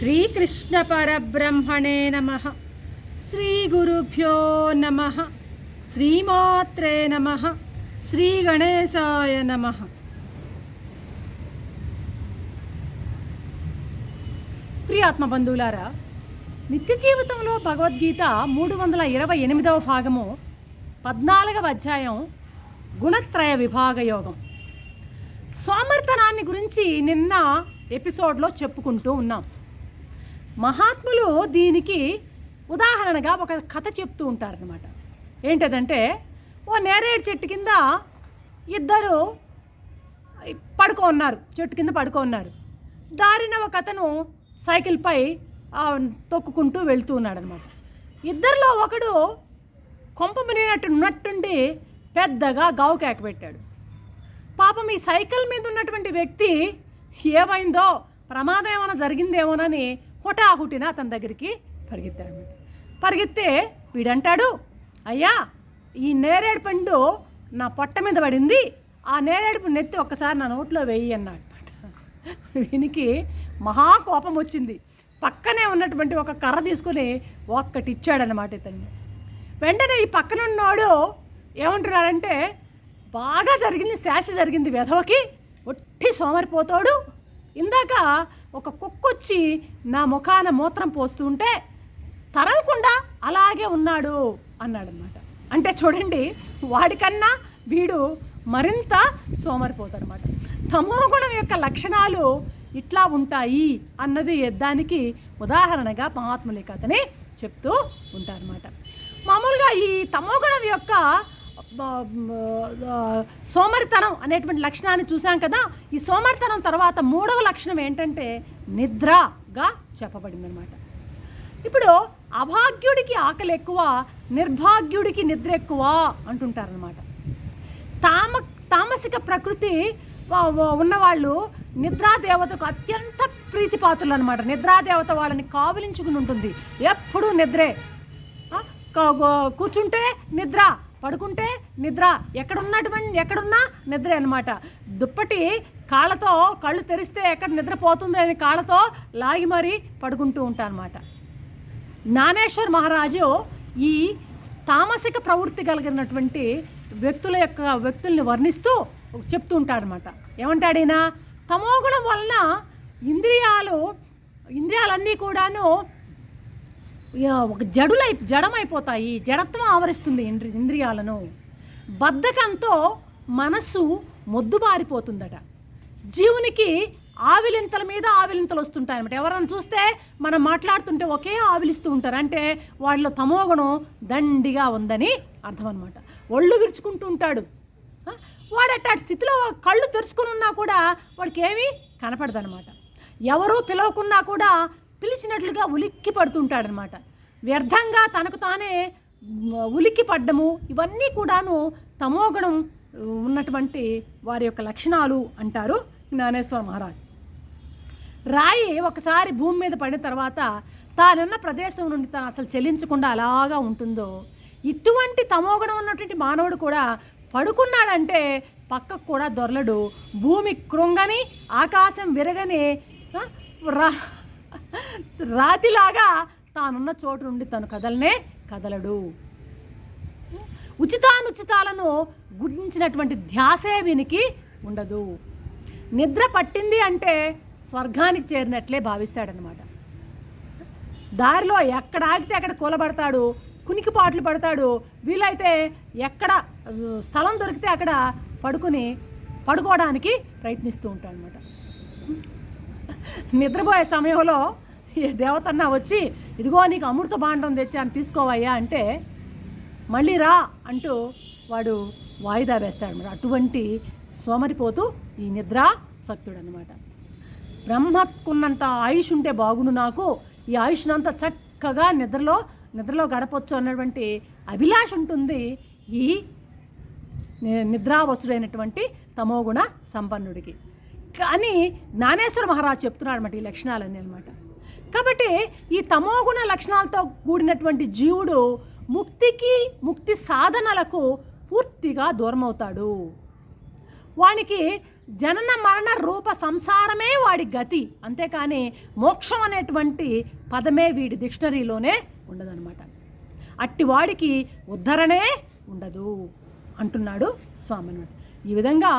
శ్రీకృష్ణ పరబ్రహ్మణే నమ. శ్రీ గురుభ్యో నమ. శ్రీమాత్రే నమ. శ్రీ గణేశాయ నమ. ప్రియాత్మ బంధువులారా నిత్య జీవితంలో భగవద్గీత మూడు వందల ఇరవై ఎనిమిదవ భాగము పద్నాలుగవ అధ్యాయం గుణత్రయ విభాగ యోగం. సోమర్థనాన్ని గురించి నిన్న ఎపిసోడ్లో చెప్పుకుంటూ ఉన్నాం. మహాత్ములు దీనికి ఉదాహరణగా ఒక కథ చెప్తూ ఉంటారనమాట ఏంటదంటే ఓ నేరేడు చెట్టు కింద ఇద్దరు పడుకో ఉన్నారు చెట్టు కింద పడుకో ఉన్నారు. దారిన ఒక అతను సైకిల్పై ఆ, తొక్కుకుంటూ వెళ్తూ ఉన్నాడు అనమాట ఇద్దరిలో ఒకడు కొంప మునిగినట్టు ఉన్నట్టుండి పెద్దగా గావు కేక పెట్టాడు. పాపం ఈ సైకిల్ మీద ఉన్నటువంటి వ్యక్తి ఏమైందో ప్రమాదం ఏమైనా జరిగిందేమోనని హుటాహుటిన అతని దగ్గరికి పరిగెత్తాడు పరిగెత్తే వీడంటాడు అయ్యా ఈ నేరేడు పండు నా పొట్ట మీద పడింది ఆ నేరేడు పండు నెత్తి ఒక్కసారి నా నోట్లో వేయి అన్నాడు. వీనికి మహా కోపం వచ్చింది. పక్కనే ఉన్నటువంటి ఒక కర్ర తీసుకుని ఒక్కటి ఇచ్చాడనమాట ఇతన్ని. వెంటనే ఈ పక్కన ఉన్నోడు ఏమంటున్నాడంటే బాగా జరిగింది శాస్త్రి జరిగింది వెధవకి ఒట్టి సోమరిపోతాడు ఇందాక ఒక కుక్క వచ్చి నా ముఖాన మూత్రం పోస్తుంటే తరగకుండా అలాగే ఉన్నాడు అన్నాడనమాట అంటే చూడండి వాడికన్నా వీడు మరింత సోమరిపోతాడనమాట తమోగుణం యొక్క లక్షణాలు ఇట్లా ఉంటాయి అన్నది దానికి ఉదాహరణగా మహాత్ములే కథని చెప్తూ ఉంటారన్నమాట. మామూలుగా ఈ తమోగుణం యొక్క సోమరితనం అనేటువంటి లక్షణాన్ని చూసాం కదా. ఈ సోమరితనం తర్వాత మూడవ లక్షణం ఏంటంటే నిద్రగా చెప్పబడింది అనమాట ఇప్పుడు అభాగ్యుడికి ఆకలి ఎక్కువ నిర్భాగ్యుడికి నిద్ర ఎక్కువ అంటుంటారనమాట తామ తామసిక ప్రకృతి ఉన్నవాళ్ళు నిద్రాదేవతకు అత్యంత ప్రీతిపాత్రులు అనమాట నిద్రాదేవత వాళ్ళని కావలించుకుని ఉంటుంది. ఎప్పుడూ నిద్రే. కూర్చుంటే నిద్ర. పడుకుంటే నిద్ర ఎక్కడున్నటువంటి ఎక్కడున్నా నిద్ర అనమాట దుప్పటి కాళ్ళతో కళ్ళు తెరిస్తే ఎక్కడ నిద్రపోతుంది అని కాళ్ళతో లాగి మరీ పడుకుంటూ ఉంటా అనమాట జ్ఞానేశ్వర్ మహారాజు ఈ తామసిక ప్రవృత్తి కలిగినటువంటి వ్యక్తుల యొక్క వ్యక్తుల్ని వర్ణిస్తూ చెప్తూ ఉంటాడనమాట ఏమంటాడు ఈయన? తమోగుణం వలన ఇంద్రియాలు ఇంద్రియాలన్నీ కూడాను ఒక జడులై జడమైపోతాయి. జడత్వం ఆవరిస్తుంది ఇంద్రి ఇంద్రియాలను. బద్ధకంతో మనస్సు మొద్దుబారిపోతుందట. జీవునికి ఆవిలింతల మీద ఆవిలింతలు వస్తుంటాయన్నమాట. ఎవరైనా చూస్తే మనం మాట్లాడుతుంటే ఒకే ఆవిలిస్తూ ఉంటారు. అంటే వాళ్ళ తమోగుణం దండిగా ఉందని అర్థం అనమాట ఒళ్ళు విరుచుకుంటూ ఉంటాడు. వాడు అట్టాటి స్థితిలో కళ్ళు తెరుచుకుని ఉన్నా కూడా వాడికి ఏమీ కనపడదనమాట ఎవరూ పిలవకున్నా కూడా పిలిచినట్లుగా ఉలిక్కి పడుతుంటాడనమాట. వ్యర్థంగా తనకు తానే ఉలిక్కి పడ్డము ఇవన్నీ కూడాను తమోగుణం ఉన్నటువంటి వారి యొక్క లక్షణాలు అంటారు జ్ఞానేశ్వర మహారాజ్. రాయి ఒకసారి భూమి మీద పడిన తర్వాత తానున్న ప్రదేశం నుండి తాను అసలు చెల్లించకుండా అలాగా ఉంటుందో ఇటువంటి తమోగుణం ఉన్నటువంటి మానవుడు కూడా పడుకున్నాడంటే పక్కకు కూడా దొరలడు. భూమి కృంగని ఆకాశం విరగని రా రాతిలాగా తానున్న చోటు నుండి తను కదలనే కదలడు. ఉచితానుచితాలను గురించినటువంటి ధ్యాసే వీనికి ఉండదు. నిద్ర పట్టింది అంటే స్వర్గానికి చేరినట్లే భావిస్తాడనమాట దారిలో ఎక్కడ ఆగితే అక్కడ కూలబడతాడు కునికి పాటలు పడతాడు వీలైతే ఎక్కడ స్థలం దొరికితే అక్కడ పడుకుని పడుకోవడానికి ప్రయత్నిస్తూ ఉంటాడు అనమాట నిద్రపోయే సమయంలో ఏ దేవతన్నా వచ్చి ఇదిగో నీకు అమృత భాండం తెచ్చాను తీసుకోవయ్యా అంటే మళ్ళీ రా అంటూ వాడు వాయిదా వేస్తాడు అనమాట అటువంటి సోమరిపోతూ ఈ నిద్ర సక్తుడు అనమాట బ్రహ్మకున్నంత ఆయుష్ ఉంటే బాగుండు నాకు. ఈ ఆయుష్నంతా చక్కగా నిద్రలో నిద్రలో గడపొచ్చు అన్నటువంటి అభిలాష ఉంటుంది ఈ నిద్రావసుడైనటువంటి తమోగుణ సంపన్నుడికి. కానీ జ్ఞానేశ్వర మహారాజు చెప్తున్నాడు అనమాట ఈ లక్షణాలన్నీ అనమాట కాబట్టి ఈ తమోగుణ లక్షణాలతో కూడినటువంటి జీవుడు ముక్తికి ముక్తి సాధనలకు పూర్తిగా దూరమవుతాడు. వానికి జనన మరణ రూప సంసారమే వాడి గతి. అంతేకాని మోక్షం అనేటువంటి పదమే వీడి డిక్షనరీలోనే ఉండదనమాట అట్టి వాడికి ఉద్ధరణే ఉండదు అంటున్నాడు స్వామి ఈ విధంగా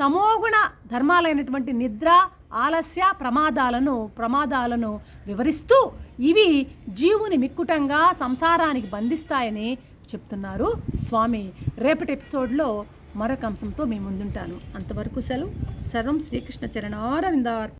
తమోగుణ ధర్మాలైనటువంటి నిద్ర ఆలస్య ప్రమాదాలను ప్రమాదాలను వివరిస్తూ ఇవి జీవుని మిక్కుటంగా సంసారానికి బంధిస్తాయని చెప్తున్నారు స్వామి. రేపటి ఎపిసోడ్లో మరొక అంశంతో మీ ముందుంటాను. అంతవరకు సెలవు. సర్వం శ్రీకృష్ణ చరణారవిందార్.